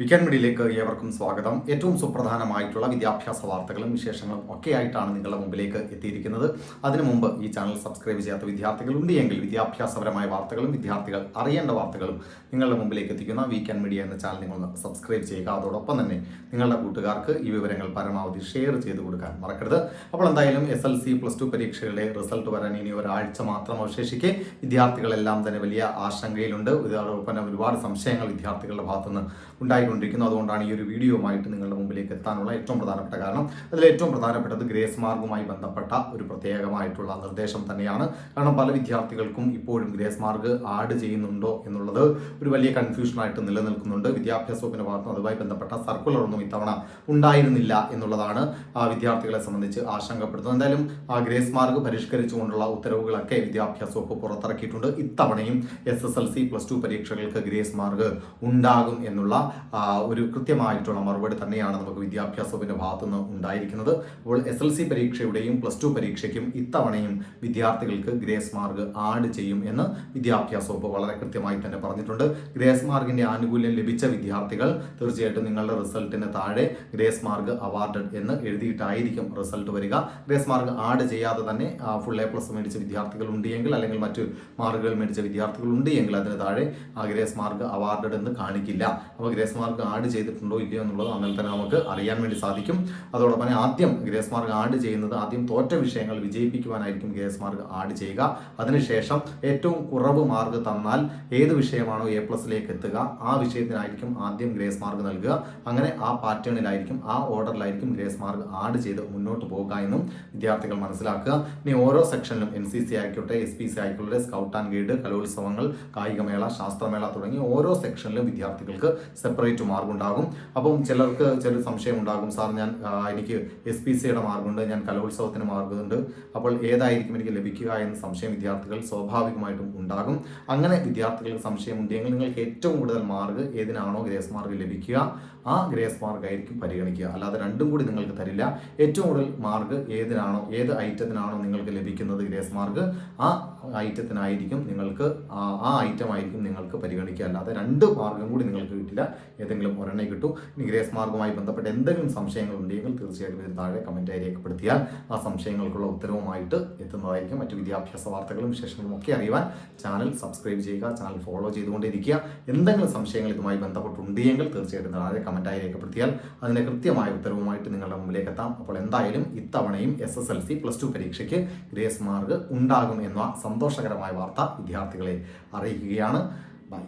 Weekend മീഡിയയിലേക്ക് ഏവർക്കും സ്വാഗതം. ഏറ്റവും സുപ്രധാനമായിട്ടുള്ള വിദ്യാഭ്യാസ വാർത്തകളും വിശേഷങ്ങളും ഒക്കെ ആയിട്ടാണ് നിങ്ങളുടെ മുമ്പിലേക്ക് എത്തിയിരിക്കുന്നത്. അതിനു മുമ്പ് ഈ ചാനൽ സബ്സ്ക്രൈബ് ചെയ്യാത്ത വിദ്യാർത്ഥികൾ ഉണ്ട് എങ്കിൽ വിദ്യാഭ്യാസപരമായ വാർത്തകളും വിദ്യാർത്ഥികൾ അറിയേണ്ട വാർത്തകളും നിങ്ങളുടെ മുമ്പിലേക്ക് എത്തിക്കുന്ന വീക്കൻ മീഡിയ എന്ന ചാനൽ നിങ്ങളൊന്ന് സബ്സ്ക്രൈബ് ചെയ്യുക. അതോടൊപ്പം തന്നെ നിങ്ങളുടെ കൂട്ടുകാർക്ക് ഈ വിവരങ്ങൾ പരമാവധി ഷെയർ ചെയ്ത് കൊടുക്കാൻ മറക്കരുത്. അപ്പോൾ എന്തായാലും S L C plus two പരീക്ഷകളുടെ റിസൾട്ട് വരാൻ ഇനി ഒരാഴ്ച മാത്രം അവശേഷിക്കെ വിദ്യാർത്ഥികളെല്ലാം തന്നെ വലിയ ആശങ്കയിലുണ്ട്. ഇതോടൊപ്പം ഒരുപാട് സംശയങ്ങൾ വിദ്യാർത്ഥികളുടെ ഭാഗത്തുനിന്ന് ഉണ്ടായിക്കൊണ്ടിരിക്കുന്നു. അതുകൊണ്ടാണ് ഈ ഒരു വീഡിയോയുമായിട്ട് നിങ്ങളുടെ മുമ്പിലേക്ക് എത്താനുള്ള ഏറ്റവും പ്രധാനപ്പെട്ട കാരണം. അതിൽ ഏറ്റവും പ്രധാനപ്പെട്ടത് ഗ്രേസ് മാർഗുമായി ബന്ധപ്പെട്ട ഒരു പ്രത്യേകമായിട്ടുള്ള നിർദ്ദേശം തന്നെയാണ്. കാരണം പല വിദ്യാർത്ഥികൾക്കും ഇപ്പോഴും ഗ്രേസ് മാർഗ് ആഡ് ചെയ്യുന്നുണ്ടോ എന്നുള്ളത് ഒരു വലിയ കൺഫ്യൂഷനായിട്ട് നിലനിൽക്കുന്നുണ്ട്. വിദ്യാഭ്യാസ വകുപ്പിന്റെ ഭാഗത്തും അതുമായി ബന്ധപ്പെട്ട സർക്കുലർ ഒന്നും ഇത്തവണ ഉണ്ടായിരുന്നില്ല എന്നുള്ളതാണ് ആ വിദ്യാർത്ഥികളെ സംബന്ധിച്ച് ആശങ്കപ്പെടുത്തുന്നത് എന്തായാലും ആ ഗ്രേസ് മാർഗ് പരിഷ്കരിച്ചുകൊണ്ടുള്ള ഉത്തരവുകളൊക്കെ വിദ്യാഭ്യാസ വകുപ്പ് പുറത്തിറക്കിയിട്ടുണ്ട്. ഇത്തവണയും S S L C plus two പരീക്ഷകൾക്ക് ഗ്രേസ് മാർഗ് ഉണ്ടാകും എന്നുള്ള ഒരു കൃത്യമായിട്ടുള്ള മറുപടി തന്നെയാണ് നമുക്ക് വിദ്യാഭ്യാസ വകുപ്പിന്റെ ഭാഗത്തുനിന്ന് ഉണ്ടായിരിക്കുന്നത്. അപ്പോൾ എസ് എൽ സി പരീക്ഷയുടെയും പ്ലസ് ടു പരീക്ഷയ്ക്കും ഇത്തവണയും വിദ്യാർത്ഥികൾക്ക് ഗ്രേസ് മാർഗ് ആഡ് ചെയ്യും എന്ന് വിദ്യാഭ്യാസ വകുപ്പ് വളരെ കൃത്യമായി തന്നെ പറഞ്ഞിട്ടുണ്ട്. ഗ്രേസ് മാർഗിന്റെ ആനുകൂല്യം ലഭിച്ച വിദ്യാർത്ഥികൾ തീർച്ചയായിട്ടും നിങ്ങളുടെ റിസൾട്ടിന് താഴെ ഗ്രേസ് മാർഗ് അവാർഡഡ് എന്ന് എഴുതിയിട്ടായിരിക്കും റിസൾട്ട് വരിക. ഗ്രേസ് മാർഗ് ആഡ് ചെയ്യാതെ തന്നെ ഫുൾ എ പ്ലസ് മേടിച്ച വിദ്യാർത്ഥികൾ ഉണ്ട് എങ്കിൽ അല്ലെങ്കിൽ മറ്റ് മാർക്കുകൾ മേടിച്ച വിദ്യാർത്ഥികൾ ഉണ്ട് എങ്കിൽ അതിന് താഴെ ഗ്രേസ് മാർക്ക് അവാർഡഡ് എന്ന് കാണിക്കില്ല. അപ്പോൾ ഗ്രേസ് മാർക്ക് ആഡ് ചെയ്തിട്ടുണ്ടോ ഇല്ലയോ എന്നുള്ളത് അങ്ങനെ തന്നെ നമുക്ക് അറിയാൻ വേണ്ടി സാധിക്കും. അതോടൊപ്പം ആദ്യം ഗ്രേസ് മാർക്ക് ആഡ് ചെയ്യുന്നത് ആദ്യം തോറ്റ വിഷയങ്ങൾ വിജയിപ്പിക്കുവാനായിരിക്കും ഗ്രേസ് മാർക്ക് ആഡ് ചെയ്യുക. അതിനുശേഷം ഏറ്റവും കുറവ് മാർക്ക് തന്നാൽ ഏത് വിഷയമാണോ എ പ്ലസിലേക്ക് എത്തുക. ആ വിഷയത്തിനായിരിക്കും ആദ്യം ഗ്രേസ് മാർക്ക് നൽകുക. അങ്ങനെ ആ പാറ്റേണിലായിരിക്കും ആ ഓർഡറിലായിരിക്കും ഗ്രേസ് മാർക്ക് ആഡ് ചെയ്ത് മുന്നോട്ട് പോകുക എന്നും വിദ്യാർത്ഥികൾ മനസ്സിലാക്കുക. ഇനി ഓരോ സെക്ഷനിലും എൻ സി സി ആയിക്കോട്ടെ എസ് പി സി ആയിക്കോട്ടെ സ്കൗട്ട് ആൻഡ് ഗൈഡ് കലോത്സവങ്ങൾ കായികമേള ശാസ്ത്രമേള തുടങ്ങി ഓരോ സെക്ഷനിലും വിദ്യാർത്ഥികൾക്ക് സെപ്പറേറ്റ് മാർക്ക് ഉണ്ടാകും അപ്പം ചിലർക്ക് ചില സംശയം ഉണ്ടാകും സാർ ഞാൻ എനിക്ക് എസ് പി സിയുടെ മാർക്കുണ്ട് ഞാൻ കലോത്സവത്തിന് മാർക്കുണ്ട് അപ്പോൾ ഏതായിരിക്കും എനിക്ക് ലഭിക്കുക എന്ന സംശയം വിദ്യാർത്ഥികൾ സ്വാഭാവികമായിട്ടും ഉണ്ടാകും. അങ്ങനെ വിദ്യാർത്ഥികൾക്ക് സംശയം ഉണ്ടെങ്കിൽ നിങ്ങൾക്ക് ഏറ്റവും കൂടുതൽ മാർഗ് ഏതിനാണോ ഗ്രേസ് മാർക്ക് ലഭിക്കുക. ആ ഗ്രേസ് മാർക്ക് ആയിരിക്കും പരിഗണിക്കുക. അല്ലാതെ രണ്ടും കൂടി നിങ്ങൾക്ക് തരില്ല. ഏറ്റവും കൂടുതൽ മാർഗ് ഏതിനാണോ ഏത് ഐറ്റത്തിനാണോ നിങ്ങൾക്ക് ലഭിക്കുന്നത് ഗ്രേസ് മാർക്ക് ആ ഐറ്റത്തിനായിരിക്കും നിങ്ങൾക്ക് ആ ആ ഐറ്റം ആയിരിക്കും നിങ്ങൾക്ക് പരിഗണിക്കുക. അല്ലാതെ രണ്ട് മാർക്കും കൂടി നിങ്ങൾക്ക് കിട്ടില്ല ഏതെങ്കിലും ഒരെണ്ണേ കിട്ടൂ. ഇനി ഗ്രേസ് മാർക്കുമായി ബന്ധപ്പെട്ട് എന്തെങ്കിലും സംശയങ്ങൾ ഉണ്ടെങ്കിൽ തീർച്ചയായിട്ടും ഇതിന് താഴെ കമന്റായി രേഖപ്പെടുത്തിയാൽ ആ സംശയങ്ങൾക്കുള്ള ഉത്തരവുമായിട്ട് എത്തുന്നതായിരിക്കും. മറ്റു വിദ്യാഭ്യാസ വാർത്തകളും വിശേഷങ്ങളും ഒക്കെ അറിയുവാൻ ചാനൽ സബ്സ്ക്രൈബ് ചെയ്യുക ചാനൽ ഫോളോ ചെയ്തുകൊണ്ടിരിക്കുക എന്തെങ്കിലും സംശയങ്ങൾ ഇതുമായി ബന്ധപ്പെട്ടുണ്ടെങ്കിൽ തീർച്ചയായിട്ടും താഴെ കമന്റായി രേഖപ്പെടുത്തിയാൽ അതിന് കൃത്യമായ ഉത്തരവുമായിട്ട് നിങ്ങളുടെ മുമ്പിലേക്ക് എത്താം. അപ്പോൾ എന്തായാലും ഇത്തവണയും S S L C plus two പരീക്ഷയ്ക്ക് ഗ്രേസ് മാർക്ക് ഉണ്ടാകും എന്ന സന്തോഷകരമായ വാർത്ത വിദ്യാർത്ഥികളെ അറിയിക്കുകയാണ്. ബൈ